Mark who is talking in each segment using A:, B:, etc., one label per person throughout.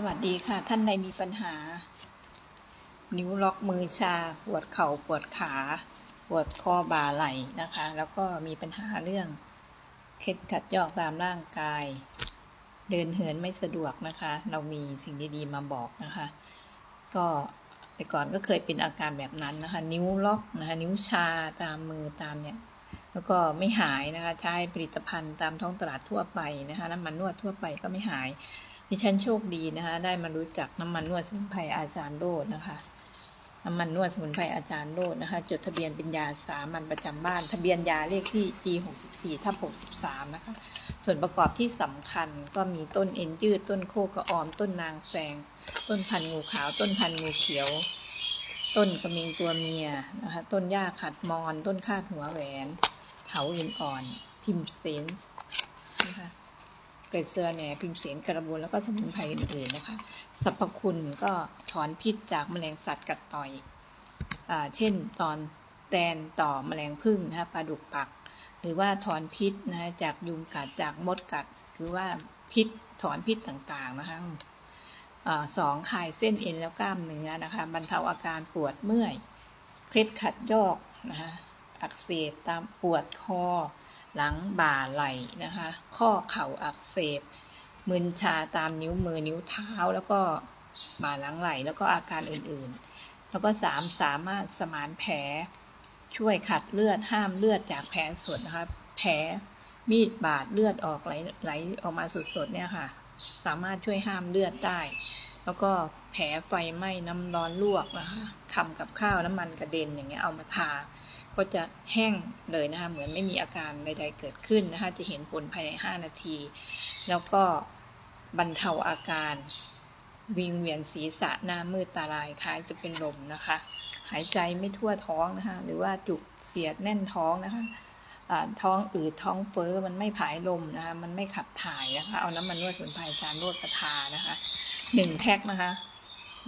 A: สวัสดีค่ะ ท่านใดมีปัญหา นิ้วล็อกมือชา ปวดเข่าปวดขา ปวดคอบ่าไหล่นะคะ แล้วก็มีปัญหาเรื่องเคล็ดขัดยอกตามร่างกาย เดินเหินไม่สะดวกนะคะ เรามีสิ่งดีๆมาบอกนะคะ ก็แต่ก่อนก็เคยเป็นอาการแบบนั้นนะคะ นิ้วล็อกนะคะ นิ้วชาตามมือตามเนี่ยแล้วก็ไม่หายนะคะ ใช้ผลิตภัณฑ์ตามท้องตลาดทั่วไปนะคะน้ำมันนวดทั่วไปก็ไม่หาย ดิฉันโชคดีนะคะ ได้มารู้จักน้ำมันนวดสมุนไพรอาจารย์โรดนะคะ น้ำมันนวดสมุนไพรอาจารย์โรดนะคะ จดทะเบียนเป็นยาสามัญประจำบ้าน ทะเบียนยาเลขที่ G 6 4 ทับ63 นะคะ ส่วนประกอบที่สำคัญก็มีต้นเอ็นยืด ต้นโคกระออม ต้นนางแซงต้นพันงูขาว ต้นพันงูเขียว ต้นกระมิงตัวเมียนะคะ ต้นหญ้าขัดมอน ต้นคาดหัวแหวนเถาอินอ่อน พิมเซนส์น กรดเซอร์แหน่พิมเสนกระบวนแล้วก็สมุนไพรอื่นๆนะคะสรรพคุณก็ถอนพิษจากแมลงสัตว์กัดต่อยอ่าเช่นตอนแตนต่อแมลงผึ้งนะคะปลาดุกปัก หรือว่าถอนพิษนะคะจากยุงกัดจากมดกัด หรือว่าพิษถอนพิษต่างๆนะคะอสองคลายเส้นเอ็นแล้วกล้ามเนื้อนะคะบรรเทาอาการปวดเมื่อยเคล็ดขัดยอกนะคะอักเสบตามปวดคอ หลังบ่าไหล่นะคะ ข้อเข่าอักเสบมึนชาตามนิ้วมือนิ้วเท้าแล้วก็บ่าหลังไหล่แล้วก็อาการอื่นๆ แล้วก็สามสามารถสมานแผลช่วยขัดเลือดห้ามเลือดจากแผลสดนะคะแผลมีดบาดเลือดออกไหลไหลออกมาสดๆเนี่ยค่ะ สามารถช่วยห้ามเลือดได้ แล้วก็แผลไฟไหม้น้ำร้อนลวกนะคะทำกับข้าวน้ำมันกระเด็นอย่างเงี้ยเอามาทา ก็จะแห้งเลยนะคะเหมือนไม่มีอาการใดๆเกิดขึ้นนะคะจะเห็นผลภายใน 5 นาที แล้วก็บรรเทาอาการวิงเวียนศีรษะหน้ามืดตาลายคล้ายจะเป็นลมนะคะ หายใจไม่ทั่วท้องนะคะ หรือว่าจุกเสียดแน่นท้องนะคะท้องอืดท้องเฟ้อมันไม่ผายลมนะคะมันไม่ขับถ่ายนะคะ เอาน้ำมันนวดสมุนไพรจานนวดกระทานะคะหนึ่งแพ็คนะคะ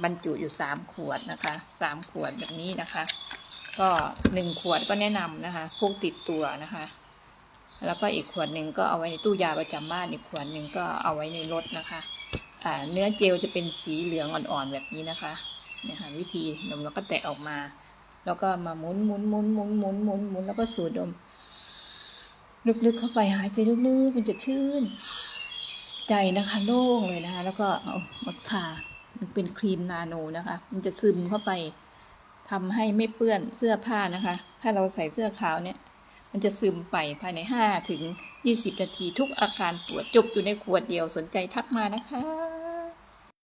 A: บรรจุอยู่สามขวดนะคะสามขวดแบบนี้นะคะ ก็หนึ่งขวดก็แนะนำนะคะพกติดตัวนะคะ แล้วก็อีกขวดหนึ่งก็เอาไว้ในตู้ยาประจำบ้านอีกขวดหนึ่งก็เอาไว้ในรถนะคะเนื้อเจลจะเป็นสีเหลืองอ่อนๆแบบนี้นะคะนี่ยค่ะวิธีดมแล้วก็แตะออกมา แล้วก็มาหมุนหมุนหมุนหมุนหมุนหมุนหมุนแล้วก็สูดดม ลึกๆเข้าไปหายใจลึกๆมันจะชื่น ใจนะคะโล่งเลยนะคะ แล้วก็เอามาทามันเป็นครีมนาโนนะคะ มันจะซึมเข้าไป ทำให้ไม่เปื้อนเสื้อผ้านะคะ ถ้าเราใส่เสื้อขาวเนี่ย มันจะซึมไปภายใน5ถึง20 นาทีทุกอาการปวดจบอยู่ในขวดเดียวสนใจทักมานะคะ